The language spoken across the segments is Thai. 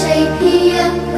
shape here.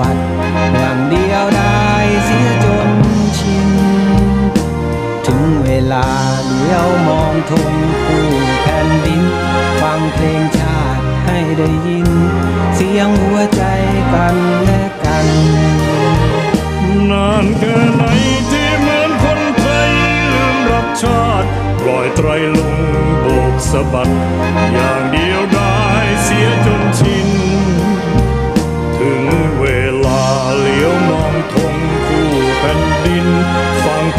บัติหวังเดียวได้เสียจนชิน ถึงเวลาเดียวมองทงคู่แผ่นดิน ฟังเพลงชาติให้ได้ยิน เสียงหัวใจกันและกัน นานแค่ไหนที่เหมือนคนไทยลืมรักชาติปล่อยไตรลงโบกสะบัดอย่างเดียว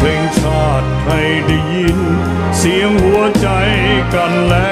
เพลงชาติให้ได้ยิน เสียงหัวใจกันแล้ว